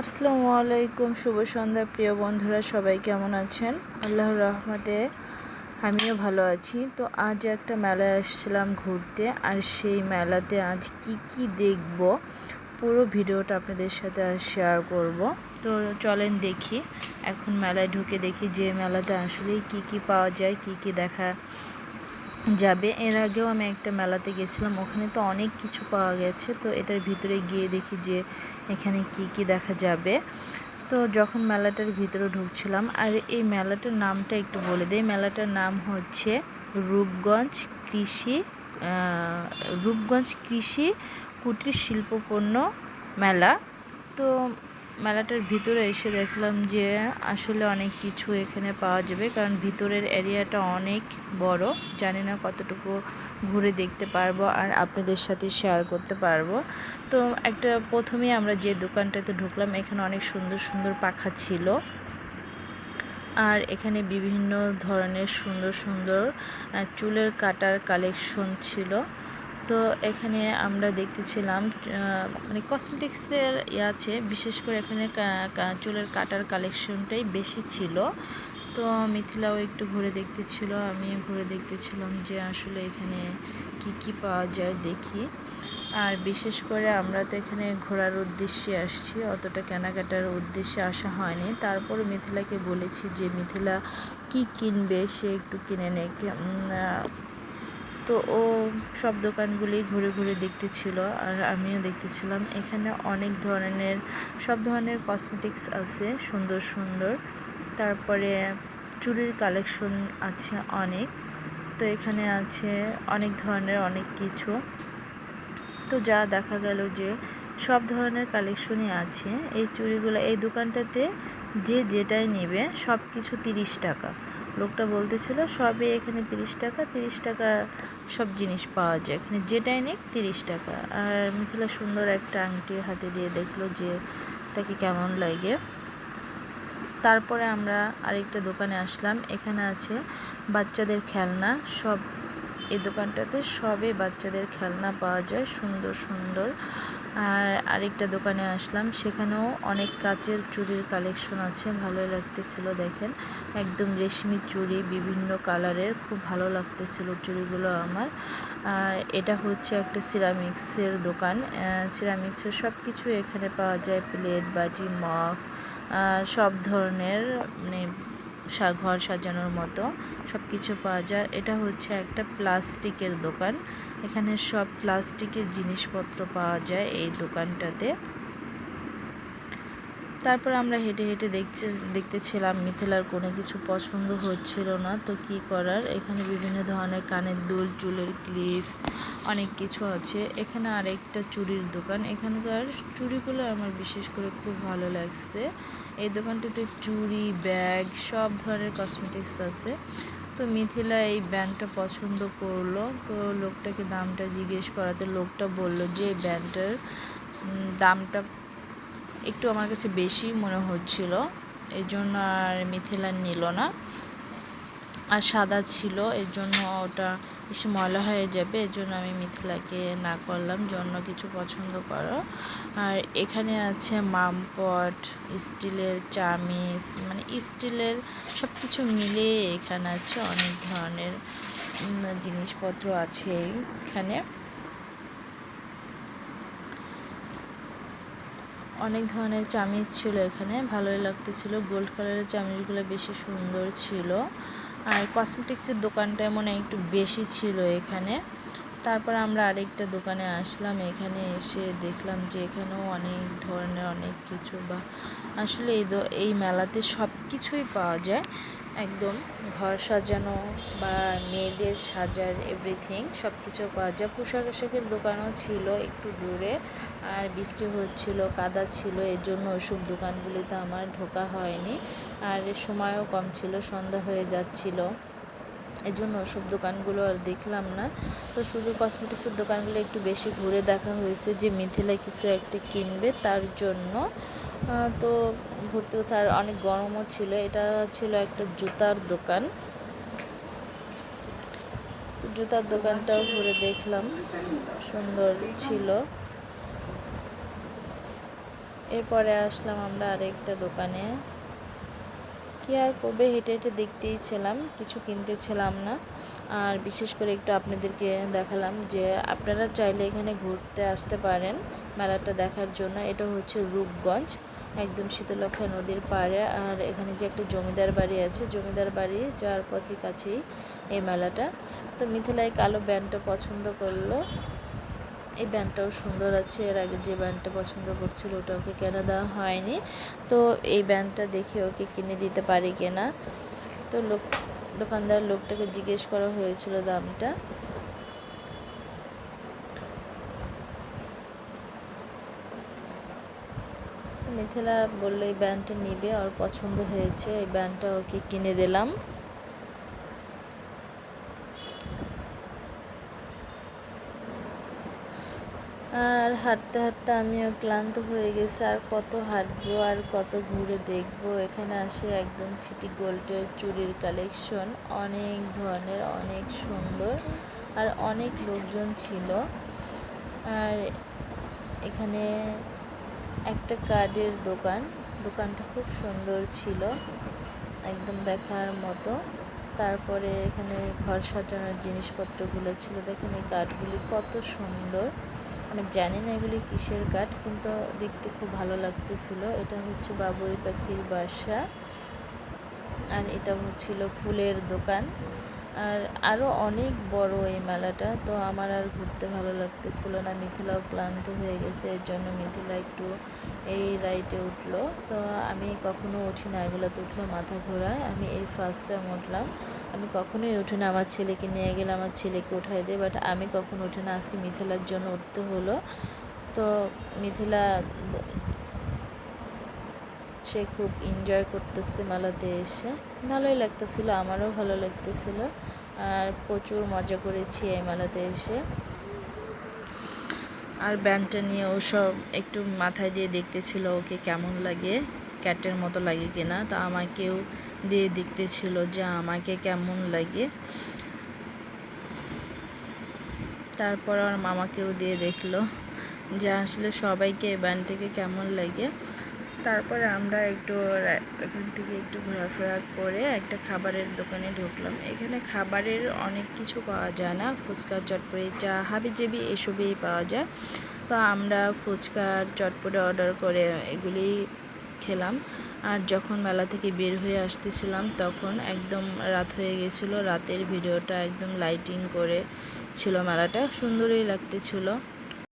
আসসালামু আলাইকুম, শুভ সন্ধ্যা প্রিয় বন্ধুরা, সবাই কেমন আছেন? আল্লাহর রহমতে আমিও ভালো আছি। তো আজ একটা মেলায় আসছিলাম ঘুরতে, আর সেই মেলাতে আজ কি কি দেখব, পুরো ভিডিওটা আপনাদের সাথে শেয়ার করব। তো চলেন দেখি, এখন মেলায় ঢুকে দেখি যে মেলাতে আসলেই কি কি পাওয়া যায়, কি কি দেখা যাবে। এর আগেও আমি একটা মেলাতে গেছিলাম, ওখানে তো অনেক কিছু পাওয়া গেছে। তো এটার ভিতরে গিয়ে দেখি যে এখানে কি কি দেখা যাবে। তো যখন মেলাটার ভিতরে ঢুকছিলাম, আর এই মেলাটার নামটা একটু বলে দিই। মেলাটার নাম হচ্ছে রূপগঞ্জ কৃষি রূপগঞ্জ কৃষি কুটির শিল্পপণ্য মেলা। তো মেলাটার ভিতরে এসে দেখলাম যে আসলে অনেক কিছু এখানে পাওয়া যাবে, কারণ ভিতরের এরিয়াটা অনেক বড়। জানি না কতটুকু ঘুরে দেখতে পারব আর আপনাদের সাথে শেয়ার করতে পারব। তো একটা প্রথমেই আমরা যে দোকানটাতে ঢুকলাম, এখানে অনেক সুন্দর সুন্দর পাখা ছিল। আর এখানে বিভিন্ন ধরনের সুন্দর সুন্দর চুলের কাটার কালেকশন ছিল। তো এখানে আমরা দেখতেছিলাম মানে কসমেটিক্সের ইয়ে আছে, বিশেষ করে এখানে চুলের কাটার কালেকশনটাই বেশি ছিল। তো মিথিলাও একটু ঘুরে দেখতেছিল আমি ঘুরে দেখতেছিলাম যে আসলে এখানে কি কি পাওয়া যায় দেখি। আর বিশেষ করে আমরা তো এখানে ঘোরার উদ্দেশ্যে আসছি, অতটা কেনাকাটার উদ্দেশ্যে আসা হয়নি। তারপর মিথিলাকে বলেছি যে, মিথিলা কি কিনবে সে একটু কিনে নেয় তো ও সব দোকানগুলি ঘুরে ঘুরে দেখতেছিল আর আমিও দেখতেছিলাম। এখানে অনেক ধরনের, সব ধরনের কসমেটিক্স আছে, সুন্দর সুন্দর। তারপরে চুরির কালেকশন আছে অনেক। তো এখানে আছে অনেক ধরনের অনেক কিছু। তো যা দেখা গেল যে সব ধরনের কালেকশনই আছে। এই চুড়িগুলো, এই দোকানটাতে যে যেটাই নেবে সব কিছু তিরিশ টাকা। লোকটা বলতেছিল, সবই এখানে তিরিশ টাকা তিরিশ টাকা সব জিনিস পাওয়া যায়। এখানে যেটাই নিক তিরিশ টাকা। আর মিথিলা সুন্দর একটা আংটি হাতে দিয়ে দেখল যে তাকে কেমন লাগে। তারপরে আমরা আরেকটা দোকানে আসলাম। এখানে আছে বাচ্চাদের খেলনা। সব, এই দোকানটাতে সবে বাচ্চাদের খেলনা পাওয়া যায়, সুন্দর সুন্দর। আর আরেকটা দোকানে আসলাম, সেখানেও অনেক কাচের চুড়ির কালেকশন আছে ভালো লাগতেছিল দেখেন। একদম রেশমি চুড়ি বিভিন্ন কালারের খুব ভালো লাগতেছিল চুড়িগুলো আমার। আর এটা হচ্ছে একটা সিরামিক্সের দোকান সিরামিক্সের সব কিছু এখানে পাওয়া যায় প্লেট বাটি, মগ সব ধরনের মানে ঘর সাজানোর মতো সব কিছু পাওয়া যায়। এটা হচ্ছে একটা প্লাস্টিকের দোকান। এখানে সব প্লাস্টিকের জিনিসপত্র পাওয়া যায় এই দোকানটাতে। তারপর আমরা হেঁটে হেঁটে দেখছে, দেখতেছিলাম মিথিলার কোনো কিছু পছন্দ হচ্ছিল না, তো কি করার? এখানে বিভিন্ন ধরনের কানের দুল, চুলের ক্লিপ, অনেক কিছু আছে। এখানে আরেকটা চুড়ির দোকান। এখানকার চুড়িগুলো আমার বিশেষ করে খুব ভালো লাগছে। এই দোকানটিতে চুড়ি, ব্যাগ, সব ধরনের কসমেটিক্স আছে। তো মিথিলা এই ব্যান্ডটা পছন্দ করল। তো লোকটাকে দামটা জিজ্ঞেস করাতে লোকটা বলল যে, এই ব্যান্ডটার দামটা একটু আমার কাছে বেশি মনে হচ্ছিল। এই জন্য আর মিথিলা নিল না। আর সাদা ছিল, এর জন্য ওটা বেশি ময়লা হয়ে যাবে, এর জন্য আমি মিথিলাকে না করলাম, জন্য কিছু পছন্দ করো। আর এখানে আছে মামপট, স্টিলের চামিচ মানে স্টিলের সব কিছু মিলিয়ে এখানে আছে অনেক ধরনের জিনিসপত্র আছে এখানে। অনেক ধরনের চামিজ ছিল এখানে। ভালোই লাগতেছিল। গোল্ড কালারের চামিজগুলো বেশি সুন্দর ছিল। আর কসমেটিক্সের দোকানটা মনে একটু বেশি ছিল এখানে। তারপর আমরা আরেকটা দোকানে আসলাম। এখানে এসে দেখলাম যে এখানেও অনেক ধরনের অনেক কিছু বা আসলে এই এই মেলাতে সব কিছুই পাওয়া যায়। একদম ঘর সাজানো বা মেয়েদের সাজার এভরিথিং সব কিছু পাওয়া যায়। পোশাক আশাকের দোকানও ছিল একটু দূরে। আর বৃষ্টি হচ্ছিল, কাদা ছিল এর জন্য ওইসব দোকানগুলিতে আমার ঢোকা হয়নি। আর সময়ও কম ছিল, সন্ধ্যা হয়ে যাচ্ছিল। এই জন্য ওসব দোকানগুলো আর দেখলাম না। তো শুধু কসমেটিক্সের দোকানগুলো একটু বেশি ঘুরে দেখা হয়েছে যে মিথিলা কিছু একটা কিনবে তার জন্য। তো ঘুরতে ঘুরতে আর অনেক গরমও ছিল। এটা ছিল একটা জুতার দোকান। জুতার দোকানটাও ঘুরে দেখলাম। সুন্দর ছিল। এরপরে আসলাম আমরা আরেকটা দোকানে। কি আর করবে? হেঁটে হেঁটে দেখতেই ছিলাম, কিছু কিনতে ছিলাম না। আর বিশেষ করে একটু আপনাদেরকে দেখালাম যে, আপনারা চাইলে এখানে ঘুরতে আসতে পারেন মেলাটা দেখার জন্য। এটা হচ্ছে রূপগঞ্জ, একদম শীতলক্ষা নদীর পাড়ে। আর এখানে যে একটা জমিদার বাড়ি আছে, জমিদার বাড়ি যাওয়ার পথে কাছেই এই মেলাটা। তো মিথিলা এই কালো ব্যান্ডটা পছন্দ করল। এই ব্যান্ডটাও সুন্দর আছে। এর আগে যে ব্যান্ডটা পছন্দ করছিল ওটা ওকে কেনা দেওয়া হয়নি। তো এই ব্যান্ডটা দেখে ওকে কিনে দিতে পারি কিনা। তো লোক, দোকানদার লোকটাকে জিজ্ঞেস করা হয়েছিল দামটা। মিথিলা বলল, এই ব্যান্ডটা নিবে, আর পছন্দ হয়েছে। এই ব্যান্ডটা ওকে কিনে দিলাম। আর হাঁটতে হাঁটতে আমিও ক্লান্ত হয়ে গেছি, আর কত হাঁটবো আর কত ঘুরে দেখব। এখানে আসে একদম সিটি গোল্ডের চুরির কালেকশন অনেক ধরনের, অনেক সুন্দর আর অনেক লোকজন ছিল। আর এখানে একটা কার্ডের দোকান, দোকানটা খুব সুন্দর ছিল, একদম দেখার মতো। তারপরে এখানে ঘর সাজানোর জিনিসপত্রগুলো ছিল, দেখেন এই কাঠগুলি কত সুন্দর। আমি জানি না এগুলি কিসের কাঠ, কিন্তু দেখতে খুব ভালো লাগতেছিল। এটা হচ্ছে বাবুই পাখির বাসা। আর এটা হচ্ছিল ফুলের দোকান। আর আরও অনেক বড় এই মেলাটা, তো আমার আর ঘুরতে ভালো লাগতেছিল না। মিথিলাও ক্লান্ত হয়ে গেছে, এর জন্য মিথিলা একটু এই রাইডে উঠল। তো আমি কখনো উঠি না, এগুলোতে উঠলে মাথা ঘোরায়। আমি এই ফার্স্ট টাইম উঠলাম। আমি কখনোই উঠি না, আমার ছেলেকে নিয়ে গেলে আমার ছেলেকে উঠাই দেয় বাট আমি কখনো উঠি না। আজকে মিথিলার জন্য উঠতে হলো। তো মিথিলা, সে খুব এনজয় করতেছে মেলাতে এসে। ভালোই লাগতেছিল, আমারও ভালো লাগতেছিল। আর প্রচুর মজা করেছি এই মেলাতে এসে। আর ব্যান্ডটা নিয়ে ও সব একটু মাথায় দিয়ে দেখতেছিল ওকে কেমন লাগে, ক্যাটের মতো লাগে কিনা। তো আমাকেও দিয়ে দেখতেছিল যে আমাকে কেমন লাগে। তারপর আমার মামাকেও দিয়ে দেখল যে আসলে সবাইকে এই ব্যান্ডটাকে কেমন লাগে। তারপরে আমরা একটু এখান থেকে একটু ঘোরাফেরা করে একটা খাবারের দোকানে ঢুকলাম। এখানে খাবারের অনেক কিছু পাওয়া যায় না। ফুচকা চটপড়ি চা, হাবিজাবি এসবই পাওয়া যায়। তো আমরা ফুচকার চটপটে অর্ডার করে এগুলি খেলাম। আর যখন মেলা থেকে বের হয়ে আসতেছিলাম, তখন একদম রাত হয়ে গেছিল। রাতের ভিডিওটা একদম লাইটিং করে ছিল মেলাটা। সুন্দরই লাগতেছিল।